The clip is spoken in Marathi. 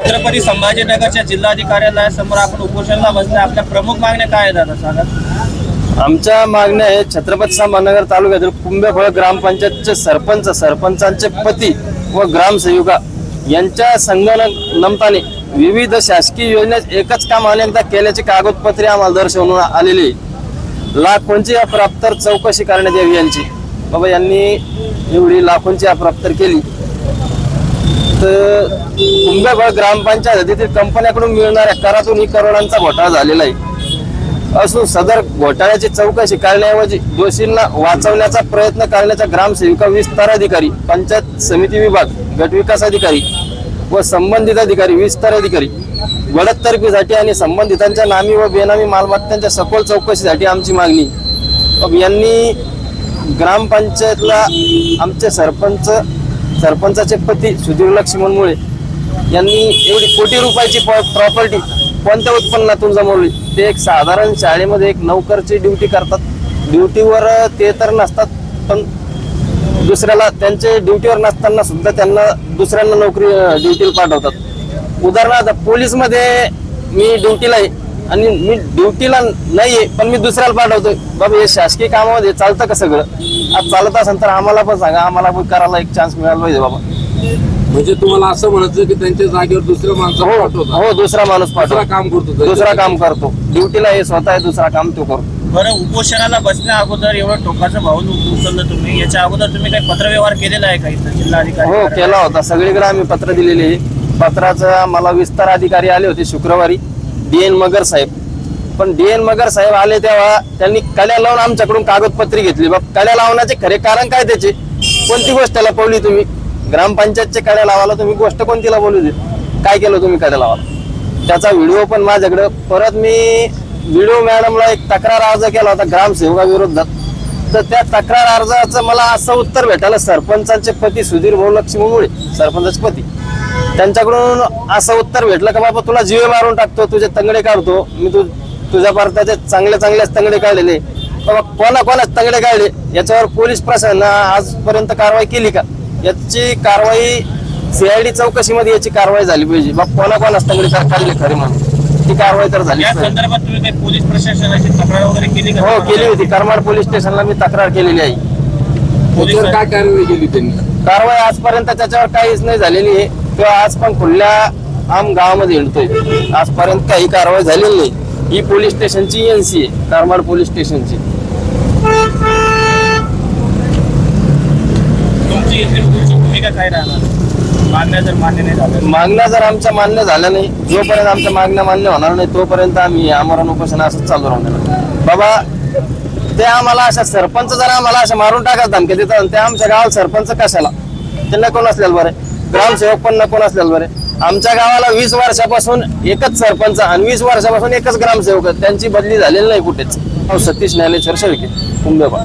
छत्रपती संभाजीनगरच्या जिल्हाधिकार्यालयासमोर आपण उपोषणाला बसले आपल्या प्रमुख मागण्या काय आहेत आता सांगा. आमच्या मागण्या आहे छत्रपती संभाजीनगर तालुक्यातील कुंभेफळ ग्रामपंचायतचे सरपंच सरपंचांचे पती व ग्रामसेविका यांच्या संगणमताने विविध शासकीय योजनेत एकच काम अनेकदा केल्याची कागदपत्रे आम्हाला दर्शवून आलेली आहे. लाखोंची अप्राप्तर चौकशी करण्यात यावी यांची. बाबा यांनी एवढी लाखोंची अप्राप्तर केली. तर कुंभेफळ ग्रामपंचायत हद्दीतील कंपन्याकडून मिळणाऱ्या करातून ही करोडांचा घोटाळा झालेला आहे. असून सदर घोटाळ्याची चौकशी करण्याऐवजी दोषींना वाचवण्याचा प्रयत्न करण्याच्या ग्रामसेविका विस्तार अधिकारी पंचायत समिती विभाग गटविकास अधिकारी व संबंधित अधिकारी विस्तार अधिकारी बडतर्फीसाठी आणि संबंधितांच्या नामी व बेनामी मालमत्तांच्या सखोल चौकशीसाठी आमची मागणी. मग यांनी ग्रामपंचायतला आमचे सरपंच सरपंचाचे पती सुधीर लक्ष्मण मुळे यांनी एवढी कोटी रुपयाची प्रॉपर्टी कोणत्या उत्पन्नातून जमवली? ते एक साधारण शाळेमध्ये एक नौकरची ड्युटी करतात. ड्युटीवर ते तर नसतात पण दुसऱ्याला त्यांचे ड्युटीवर नसताना सुद्धा त्यांना दुसऱ्यांना नोकरी ड्युटीला पाठवतात. उदाहरणार्थ पोलीसमध्ये मी ड्युटीला आहे. आणि मी ड्युटीला नाहीये पण मी दुसऱ्याला पाठवतोय. बाबा हे शासकीय कामामध्ये चालतं का सगळं? आज चालत असेल तर आम्हाला पण सांगा आम्हाला पण करायला एक चान्स मिळाला पाहिजे बाबा. म्हणजे तुम्हाला असं म्हणायचं की त्यांच्या जागेवर दुसऱ्या माणसाला हो पाठवता हो दुसरा माणूस दुसरा पाठवा काम करतो तो. दुसरा काम करतो. ड्युटीला हे स्वतः आहे दुसरा काम तो करतो. बरं उपोषणाला बसण्या अगोदर एवढं टोकाचं भाऊन उचललं तुम्ही याच्या अगोदर तुम्ही काही पत्रव्यवहार केलेला आहे का इथं जिल्हाधिकारी? हो? केला होता. सगळीकडे आम्ही पत्र दिलेले आहे. पत्राचं मला विस्तार अधिकारी आले होते शुक्रवारी. डी एन मगर साहेब. पण डी एन मगर साहेब आले तेव्हा त्यांनी कल्या लावून आमच्याकडून कागदपत्री घेतली. बाब कल्या लावण्याचे खरे कारण काय त्याचे? कोणती गोष्ट लपवली तुम्ही? ग्रामपंचायतचे कड्या लावायला तुम्ही गोष्ट कोणती लपवली होती? काय केलं तुम्ही कड्या लावाला त्याचा व्हिडिओ पण माझ्याकडे. परत मी व्हिडिओ मॅडमला एक तक्रार अर्ज केला होता ग्रामसेवकाविरोधात तर त्या तक्रार अर्जाचं मला असं उत्तर भेटायला सरपंचांचे पती सुधीर भाऊ लक्ष्मीमुळे सरपंचाचे पती. त्यांच्याकडून असं उत्तर भेटलं का बाबा तुला जीवे मारून टाकतो तुझे तंगडे काढतो. मी तू तुझ्या भारताचे चांगले चांगलेच तंगडे काढलेले. बाबा कोणा कोणाच तंगडे काढले? याच्यावर पोलीस प्रशासनानं आजपर्यंत कारवाई केली का? याची कारवाई सीआयडी चौकशीमध्ये याची कारवाई झाली पाहिजे. बाबा कोणा कोणाच तंगडे का- काढले खरे म्हणून? ती कारवाई तर झाली या संदर्भात तुम्ही काही पोलीस प्रशासनाची तक्रार वगैरे केली का? हो केली होती. करमाड पोलीस स्टेशनला मी तक्रार केलेली आहे. त्याच्यावर काय कारवाई केली त्यांनी? कारवाई आजपर्यंत त्याच्यावर काहीच नाही झालेली आहे. तो आज पण खुल्या आम गावामध्ये हिंडतोय आजपर्यंत काही कारवाई झालेली नाही. ही पोलीस स्टेशनची एनसी आहे करमाड पोलीस स्टेशनची. तुमची इथली पुढची भूमिका काय राहणार? मागण्या जर मान्य नाही झाल्या मागण्या जर आमच्या मान्य झाल्या नाही जोपर्यंत आमच्या मागण्या मान्य होणार नाही तोपर्यंत आम्ही आमरण उपोषण असंच चालू राहणार. बाबा ते आम्हाला अशा सरपंच जर आम्हाला अशा मारून टाकत धमके देतात ते आमच्या गावात सरपंच कशाला? ते नको नसलेलं बरे? ग्रामसेवक पण नको नसलेलं बरे? आमच्या गावाला वीस वर्षापासून एकच सरपंच आणि वीस वर्षापासून एकच ग्रामसेवक त्यांची बदली झालेली नाही कुठेच. सतीश ज्ञानेश्वर शेळके कुंभेबा